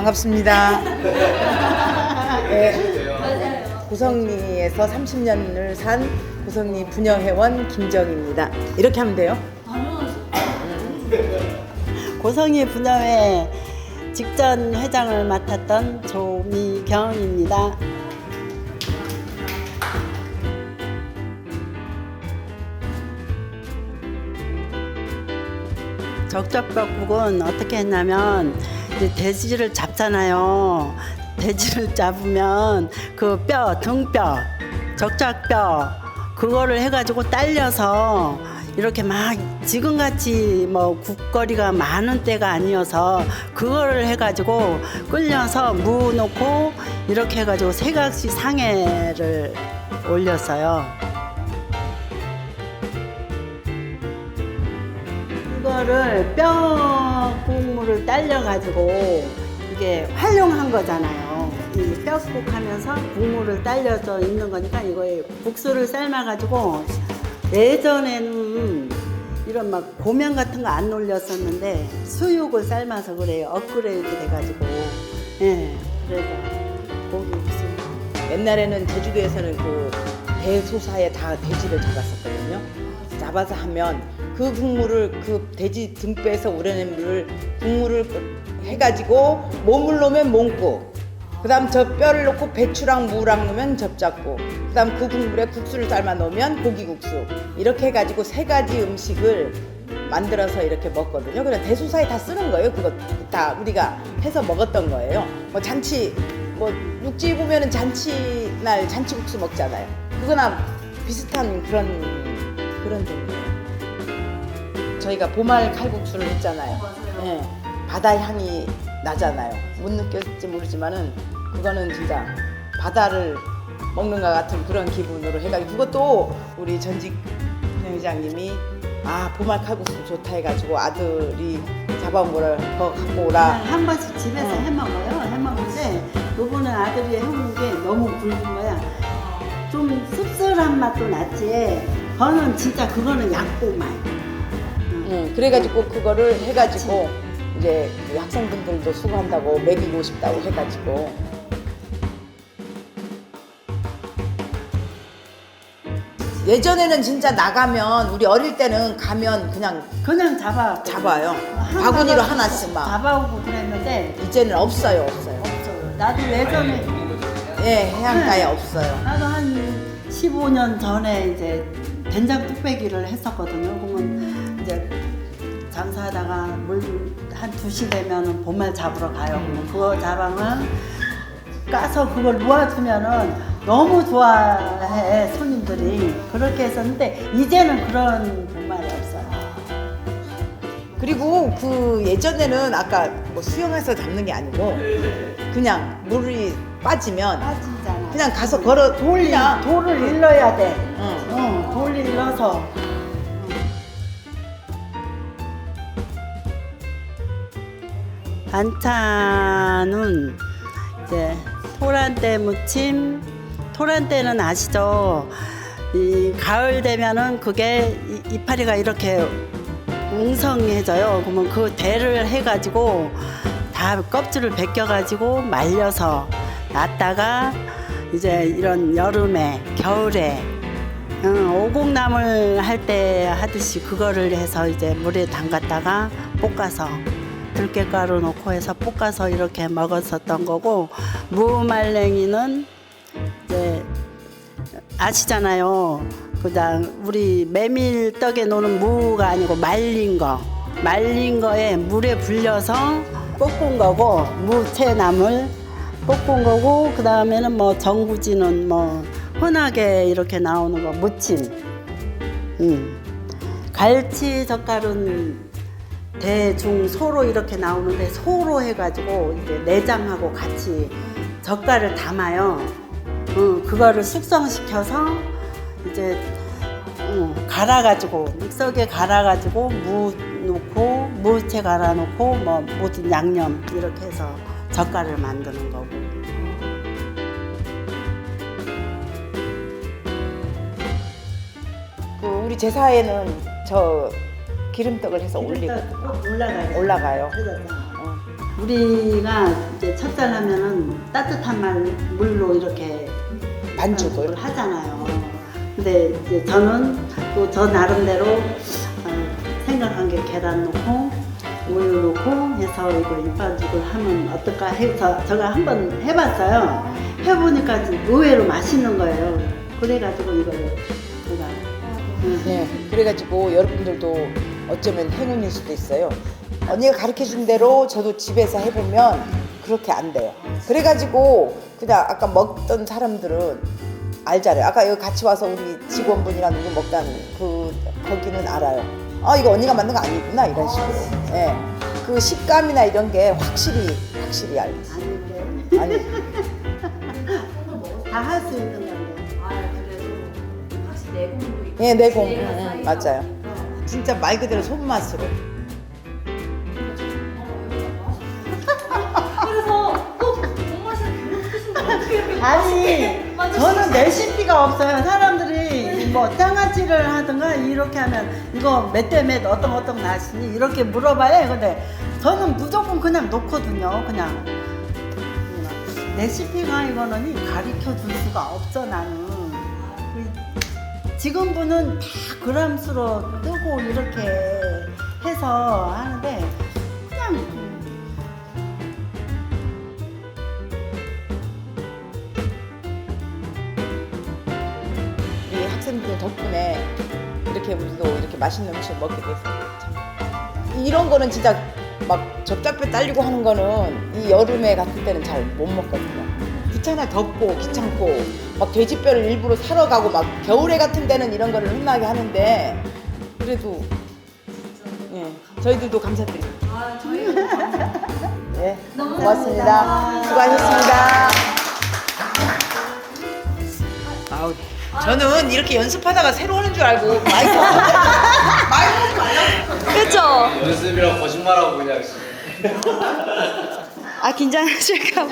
반갑습니다. 네, 고성리에서 30년을 산 고성리 부녀회원 김정입니다. 이렇게 하면 돼요? 고성이 분야회 직전 회장을 맡았던 조미경입니다. 적적벽국은 어떻게 했냐면 돼지를 잡잖아요. 돼지를 잡으면 그 뼈, 등뼈, 적작뼈 그거를 해가지고 딸려서 이렇게 막 지금같이 뭐 국거리가 많은 때가 아니어서 그거를 해가지고 끓여서 무 넣고 이렇게 해가지고 세 가지 상해를 올렸어요. 이거를 뼈 국물을 딸려가지고 이게 활용한 거잖아요. 이 뼈국 하면서 국물을 딸려져 있는 거니까 이거에 국수를 삶아가지고 예전에는 이런 막 고명 같은 거 안 올렸었는데 수육을 삶아서 그래요. 업그레이드 돼가지고. 예, 그래서 고기 국수. 옛날에는 제주도에서는 그 대소사에 다 돼지를 잡았었거든요. 잡아서 하면 그 국물을 그 돼지 등뼈에서 우려낸 물을 국물을 해가지고 몸을 넣으면 몸국 그다음 저 뼈를 넣고 배추랑 무랑 넣으면 접잡고 그다음 그 국물에 국수를 삶아 넣으면 고기국수 이렇게 해가지고 세 가지 음식을 만들어서 이렇게 먹거든요. 그래 대소사에 다 쓰는 거예요. 그거 다 우리가 해서 먹었던 거예요. 뭐 잔치 뭐 육지 보면은 잔치 날 잔치국수 먹잖아요. 그거나 비슷한 그런 그런 종류예요. 저희가 보말 칼국수를 했잖아요. 예, 바다 향이 나잖아요. 못 느꼈을지 모르지만은 그거는 진짜 바다를 먹는 것 같은 그런 기분으로 해가지고 그것도 우리 전직 회장님이 아 보말 칼국수 좋다 해가지고 아들이 잡아온 거를 더 갖고 오라. 그냥 한 번씩 집에서 어. 해 먹어요. 해 먹는데 요번에 아들이 해먹은 게 너무 굵은 거야. 좀 씁쓸한 맛도 났지. 저는 진짜 그거는 약국 맛. 응, 그래가지고 그거를 해가지고 이제 그 학생분들도 수고한다고 먹이고 싶다고 해가지고 예전에는 진짜 나가면 우리 어릴 때는 가면 그냥 그냥 잡아. 잡아요 한 바구니로 하나씩 막 잡아오고 그랬는데 이제는 없어요 없어요 없어요. 나도 예전에 예 해안가에 네. 없어요 나도 한 15년 전에 이제 된장 뚝배기를 했었거든요. 그러면 이제 장사하다가 물한 2시 되면은 보말 잡으러 가요. 그러면 그거 잡으면 까서 그걸 놓아주면은 너무 좋아해 손님들이 그렇게 했었는데 이제는 그런 보말이 없어요. 그리고 그 예전에는 아까 뭐 수영해서 잡는 게 아니고 그냥 물이 빠지면 빠지잖아. 그냥 가서 걸어 돌리 그냥 돌을 일러야 돼. 응. 응, 돌을 일러서 반찬은 이제 토란대 무침, 토란대는 아시죠? 이 가을 되면은 그게 이- 이파리가 이렇게 웅성해져요. 그러면 그 대를 해가지고 다 껍질을 벗겨가지고 말려서 놨다가 이제 이런 여름에 겨울에 응, 오곡나물 할 때 하듯이 그거를 해서 이제 물에 담갔다가 볶아서 들깨가루 넣고 해서 볶아서 이렇게 먹었었던 거고 무말랭이는 이제 아시잖아요. 그냥 우리 메밀떡에 놓는 무가 아니고 말린 거. 말린 거에 물에 불려서 볶은 거고 무채나물 볶은 거고 그 다음에는 뭐 정구지는 뭐 흔하게 이렇게 나오는 거 무침. 음. 갈치 젓갈은 대중 소로 이렇게 나오는데 소로 해가지고 이제 내장하고 같이 젓갈을 담아요. 응, 그거를 숙성시켜서 이제 응, 갈아가지고 믹서기에 갈아가지고 무 넣고 무채 갈아 넣고 뭐 모든 양념 이렇게 해서 젓갈을 만드는 거고. 우리 제사에는 저 기름떡을 해서 올리고 꼭 올라가요. 올라가요. 그래서 어. 우리가 이제 첫잘 하면은 따뜻한 말 물로 이렇게 반죽을 하잖아요. 근데 이제 저는 또 저 나름대로 어, 생각한 게 계란 넣고 우유 넣고 해서 이거 입반죽을 하면 어떨까 해서 제가 한번 해봤어요. 해보니까 의외로 맛있는 거예요. 그래가지고 이거를. 네, 그래가지고 여러분들도 어쩌면 행운일 수도 있어요. 언니가 가르쳐 준 대로 저도 집에서 해보면 그렇게 안 돼요. 그래가지고 그냥 아까 먹던 사람들은 알잖아요. 아까 여기 같이 와서 우리 직원분이랑 누구 먹던 그 거기는 알아요. 아 이거 언니가 만든 거 아니구나 이런 식으로. 예, 그 식감이나 이런 게 확실히 확실히 알. 아닌데 아니 다 할 수 있는 건 예 내공 응, 응, 맞아요. 진짜 말 그대로 손맛으로. 그래서 어떻게 이렇게 아니 저는 수 레시피가 없어요. 사람들이 뭐 장아찌를 하든가 이렇게 하면 이거 몇 대 몇 어떤 어떤 나시니 이렇게 물어봐요. 근데 저는 무조건 그냥 놓거든요. 그냥 레시피가 이거는 가르쳐 줄 수가 없어 나는. 지금 분은 다 그람수로 뜨고 이렇게 해서 하는데 그냥 우리 학생들 덕분에 이렇게 우리도 이렇게 맛있는 음식 먹게 돼서 참 이런 거는 진짜 막 접착배 딸리고 하는 거는 이 여름에 같은 때는 잘 못 먹거든요. 귀찮아 덥고 귀찮고 막 돼지뼈를 일부러 사러 가고 막 겨울에 같은 데는 이런 거를 흔하게 하는데 그래도 예 저희들도 감사드립니다. 아 저희도 예 고맙습니다. 수고하셨습니다. 아우 저는 이렇게 연습하다가 새로 오는 줄 알고 마이크 그렇죠 연습이랑 거짓말하고 그냥 아 긴장하실까봐